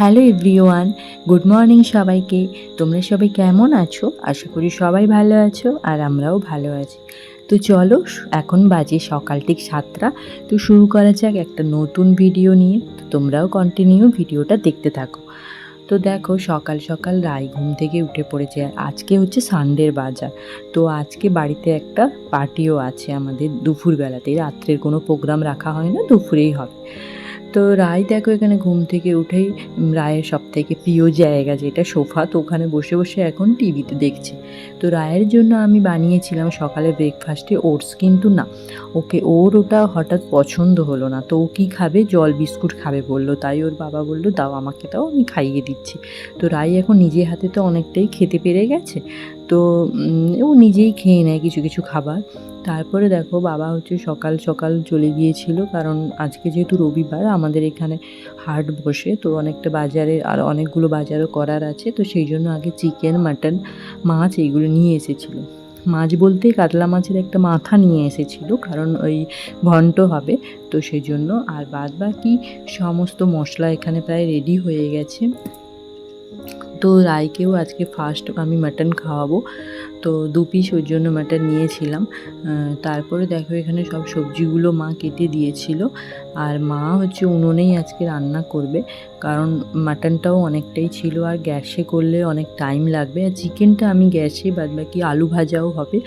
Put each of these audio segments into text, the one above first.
Hello everyone, good morning সবাইকে। তোমরা সবাই কেমন আছো? আশা করি সবাই ভালো আছো আর আমরাও ভালো আছি। তো চলো, এখন বাজে সকাল ঠিক সাতটা। তো শুরু করা যাক একটা নতুন ভিডিও নিয়ে। তো তোমরাও কন্টিনিউ ভিডিওটা দেখতে থাকো। তো দেখো, সকাল সকাল রাই ঘুম থেকে উঠে পড়েছে। আর আজকে হচ্ছে সানডের বাজার। তো আজকে বাড়িতে একটা পার্টিও আছে আমাদের দুপুরবেলাতেই রাত্রের কোনো প্রোগ্রাম রাখা হয় না, দুপুরেই হবে। তো রায় দেখো এখানে ঘুম থেকে উঠেই রায়ের সব থেকে প্রিয় জায়গা যেটা সোফা, তো ওখানে বসে বসে এখন টিভিতে দেখছে। তো রায়ের জন্য আমি বানিয়েছিলাম সকালে ব্রেকফাস্টে ওটস কিন্তু না, ওকে ওর ওটা হঠাৎ পছন্দ হলো না। তো ও কী খাবে? জল বিস্কুট খাবে বলল, তাই ওর বাবা বলল, দাও আমাকে, দাও, আমি খাইয়ে দিচ্ছি। তো রায় এখন নিজে হাতে তো অনেকটাই খেতে পেরে গেছে। তো ও নিজেই খেয়ে নেয় কিছু কিছু খাবার। তারপরে দেখো বাবা হচ্ছে সকাল সকাল চলে গিয়েছিল, কারণ আজকে যেহেতু রবিবার, আমাদের এখানে হাট বসে, তো অনেকটা বাজারে আর অনেকগুলো বাজারও করার আছে, তো সেই জন্য আগে চিকেন, মাটন, মাছ এইগুলো নিয়ে এসেছিল। মাছ বলতে কাতলা মাছের একটা মাথা নিয়ে এসেছিল, কারণ ওই ঘন্ট হবে, তো সেই জন্য আর বাদ বাকি সমস্ত মশলা এখানে প্রায় রেডি হয়ে গেছে। তো রায়কেও আজকে ফার্স্ট আমি মাটন খাওয়াবো। তো দু পিস ওর জন্য মাটন নিয়েছিলাম। তারপরে দেখো এখানে সব সবজিগুলো মা কেটে দিয়েছিল। আর মা হচ্ছে উনুনেই আজকে রান্না করবে। কারণ মাটনটাও অনেকটাই ছিল আর গ্যাসে করলে অনেক টাইম লাগবে। আর চিকেনটা আমি গ্যাসে বাদ বাকি আলু ভাজাও হবে।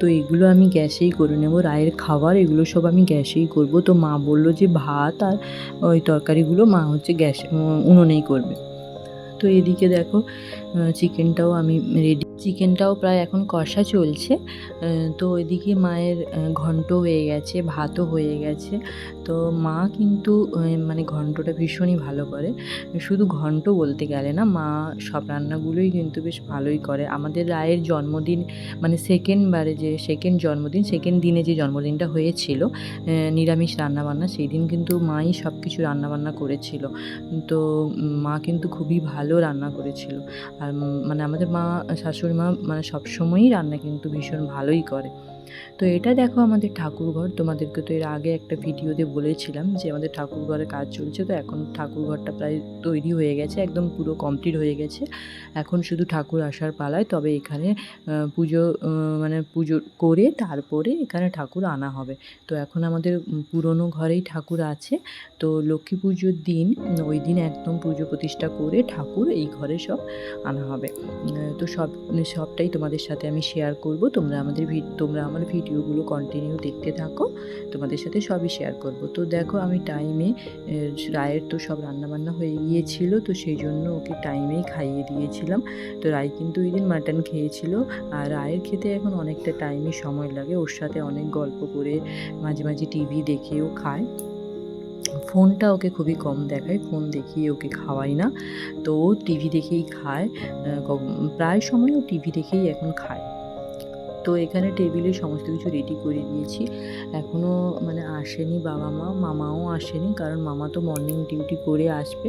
তো এগুলো আমি গ্যাসেই করে নেব। রায়ের খাবার এগুলো সব আমি গ্যাসেই করব। তো মা বলল যে ভাত আর ওই তরকারিগুলো মা হচ্ছে গ্যাস, উনুনেই করবে। তো এদিকে দেখো চিকেনটাও আমি রেডি চিকেনটাও প্রায় এখন কষা চলছে। তো ওইদিকে মায়ের ঘন্ট হয়ে গেছে, ভাতও হয়ে গেছে। তো মা কিন্তু মানে ঘন্টটা ভীষণই ভালো করে। শুধু ঘন্ট বলতে গেলে না, মা সব রান্নাগুলোই কিন্তু বেশ ভালোই করে। আমাদের রায়ের জন্মদিন মানে সেকেন্ড বারে যে সেকেন্ড জন্মদিন সেকেন্ড দিনে যে জন্মদিনটা হয়েছিল নিরামিষ রান্নাবান্না সেই দিন কিন্তু মাই সব কিছু রান্নাবান্না করেছিল। তো মা কিন্তু খুবই ভালো রান্না করেছিল। আর মানে আমাদের মা, শাশুড়ি মা মানে সবসময়ই রান্না কিন্তু ভীষণ ভালোই করে। তো এটা দেখো আমাদের ঠাকুরঘর। তোমাদেরকে তো এর আগে একটা ভিডিওতে বলেছিলাম যে আমাদের ঠাকুরঘরের কাজ চলছে, তো এখন ঠাকুরঘরটা প্রায় তৈরি হয়ে গেছে, একদম পুরো কমপ্লিট হয়ে গেছে। এখন শুধু ঠাকুর আসার পালায়, তবে এখানে পুজো মানে পুজো করে তারপরে এখানে ঠাকুর আনা হবে। তো এখন আমাদের পুরনো ঘরেই ঠাকুর আছে। তো লক্ষ্মী পুজোর দিন, ওই দিন একদম পুজো প্রতিষ্ঠা করে ঠাকুর এই ঘরে সব আনা হবে। তো সব, সবটাই তোমাদের সাথে আমি শেয়ার করব। তোমরা আমাদের তোমরা আমার ভিডিওগুলো কন্টিনিউ দেখতে থাকো, তোমাদের সাথে সবই শেয়ার করব। তো দেখো আমি টাইমে রায়ের তো সব রান্নাবান্না হয়ে গিয়েছিল, তো সেই জন্য ওকে টাইমেই খাইয়ে দিয়েছিলাম। তো রায় কিন্তু ওই দিন মাটন খেয়েছিল, আর রায়ের খেতে এখন অনেকটা টাইমই সময় লাগে। ওর সাথে অনেক গল্প করে মাঝে মাঝে টিভি দেখেও খায়। ফোনটা ওকে খুবই কম দেখায়, ফোন দেখিয়ে ওকে খাওয়াই না। তো টিভি দেখেই খায় প্রায় সময় ও টিভি দেখেই এখন খায়। তো এখানে টেবিলে সমস্ত কিছু রেডি করে দিয়েছি এখনও মানে আসেনি বাবা মা, মামাও আসেনি কারণ মামা তো মর্নিং ডিউটি করে আসবে।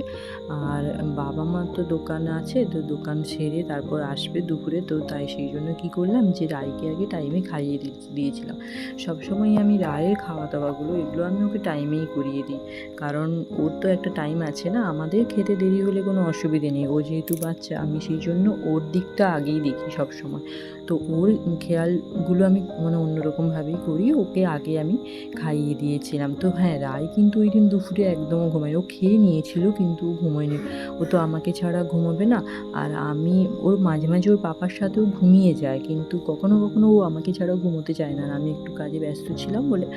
আর বাবা মা তো দোকান আছে, তো দোকান সেরে তারপর আসবে দুপুরে। তো তাই সেই জন্য কী করলাম যে রায়কে আগে টাইমে খাইয়ে দিয়েছিলাম। সবসময় আমি রায়ের খাওয়া দাওয়াগুলো এগুলো আমি ওকে টাইমেই করিয়ে দিই। কারণ ওর তো একটা টাইম আছে না, আমাদের খেতে দেরি হলে কোনো অসুবিধে নেই। ও যেহেতু বাচ্চা, আমি সেই জন্য ওর দিকটা আগেই দেখি সব সময় তো ওর খেয়ালগুলো আমি মানে অন্যরকমভাবেই করি। ওকে আগে আমি খাইয়ে দিয়েছিলাম। তো হ্যাঁ রায় কিন্তু ওই দিন দুপুরে একদম ঘুমায়। ও খেয়ে নিয়েছিল কিন্তু ঘুমোয়নি। ও তো আমাকে ছাড়া ঘুমোবে না। আর আমি, ওর মাঝে মাঝে ওর পাপার সাথেও ঘুমিয়ে যায়। কিন্তু কখনো কখনো ও আমাকে ছাড়াও ঘুমোতে চায় না। আর আমি একটু কাজে ব্যস্ত ছিলাম বলে।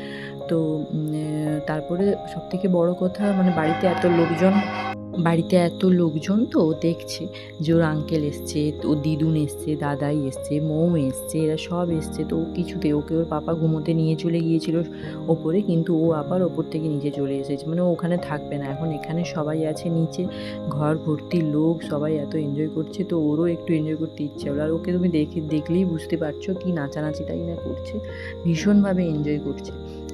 তো তারপরে সব থেকে বড় কথা মানে বাড়িতে এত লোকজন বাড়িতে এত লোকজন তো দেখছে যে ওর আঙ্কেল এসছে ওর দিদুন এসছে, দাদাই এসছে মৌ এসছে, এরা সব এসছে। তো ও কিছুতে, ওকে ওর পাপা ঘুমোতে নিয়ে চলে গিয়েছিল ওপরে, কিন্তু ও আবার ওপর থেকে নিচে চলে এসেছে। মানে ওখানে থাকবে না। এখন এখানে সবাই আছে নিচে, ঘর ভর্তি লোক, সবাই এত এনজয় করছে। তো ওরও একটু এনজয় করতে ইচ্ছে হলো। আর ওকে তুমি দেখে, দেখলেই বুঝতে পারছ কি নাচানাচিটাই না করছে। ভীষণভাবে এনজয় করছে।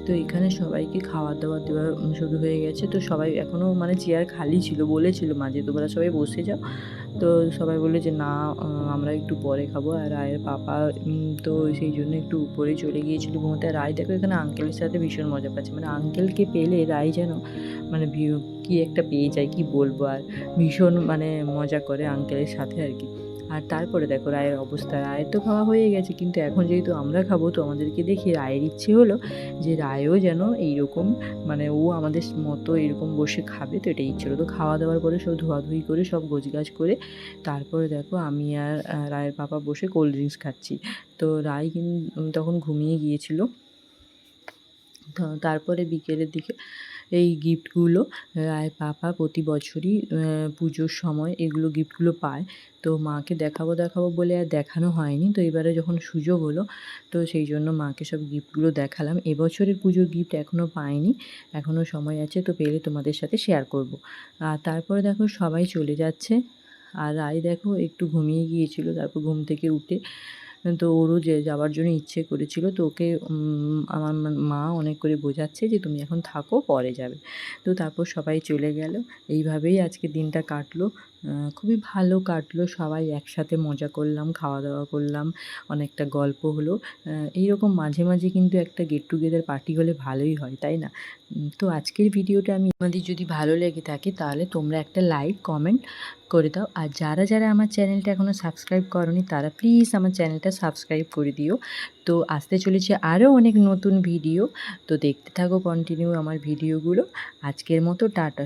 তো এখানে সবাইকে খাওয়া দাওয়া দেওয়া শুরু হয়ে গেছে। তো সবাই এখনও মানে চেয়ার খালি ছিল বলেছিল মাঝে। তোমরা সবাই বসে যাও। তো সবাই বলল যে, না আমরা একটু পরে খাব। আর রায়ের পাপা তো সেই জন্য একটু উপরে চলে গিয়েছিল ঘুমোতে। রায় দেখো এখানে আঙ্কেলের সাথে ভীষণ মজা পাচ্ছে। মানে আঙ্কেলকে পেলে রায় যেন মানে কি একটা পেয়ে যায়, কি বলব? আর ভীষণ মানে মজা করে আঙ্কেলের সাথে আর কি। আর তারপরে দেখো রায়ের অবস্থা। রায়ের তো খাওয়া হয়ে গেছে, কিন্তু এখন যেহেতু আমরা খাব, তো আমাদেরকে দেখে রায়ের ইচ্ছে হলো যে রায়ও যেন এইরকম মানে ও আমাদের মতো এরকম বসে খাবে, তো এটাই ইচ্ছে হলো। তো খাওয়া দাওয়ার পরে সব ধোয়াধুয়ি করে, সব গোছগাছ করে, তারপরে দেখো আমি আর রায়ের পাপা বসে কোল্ড ড্রিঙ্কস খাচ্ছি। তো রায় কিন্তু তখন ঘুমিয়ে গিয়েছিল। তারপরে বিকেলের দিকে এই গিফটগুলো পাপা প্রতি বছরই পুজোর সময় এগুলো গিফটগুলো পায়। তো মাকে দেখাবো দেখাবো বলে আর দেখানো হয়নি। তো এবারে যখন সুযোগ হলো, তো সেই জন্য মাকে সব গিফটগুলো দেখালাম। এবছরের পুজোর গিফট এখনও পাইনি এখনও সময় আছে, তো পেলে তোমাদের সাথে শেয়ার করব। আর তারপরে দেখো সবাই চলে যাচ্ছে। আর রায় দেখো একটু ঘুমিয়ে গিয়েছিল, তারপর ঘুম থেকে উঠে তো ওরও যে যাওয়ার জন্য ইচ্ছে করেছিল, তো ওকে আমার মা- অনেক করে বোঝাচ্ছে যে তুমি এখন থাকো, পরে যাবে। তো তারপর সবাই চলে গেল। এইভাবেই আজকে দিনটা কাটলো। খুবই ভালো কাটলো। সবাই একসাথে মজা করলাম খাওয়া দাওয়া করলাম, অনেকটা গল্প হলো। এইরকম মাঝে মাঝে কিন্তু একটা গেট টুগেদার পার্টি হলে ভালোই হয়, তাই না? তো আজকের ভিডিওটা আমি আমাদের যদি ভালো লেগে থাকে তাহলে তোমরা একটা লাইক কমেন্ট করে দাও। আর যারা যারা আমার চ্যানেলটা এখনও সাবস্ক্রাইব করনি তারা প্লিজ আমার চ্যানেলটা সাবস্ক্রাইব করে দিও। তো আসতে চলেছে আরও অনেক নতুন ভিডিও তো দেখতে থাকো কন্টিনিউ আমার ভিডিওগুলো আজকের মতো টাটা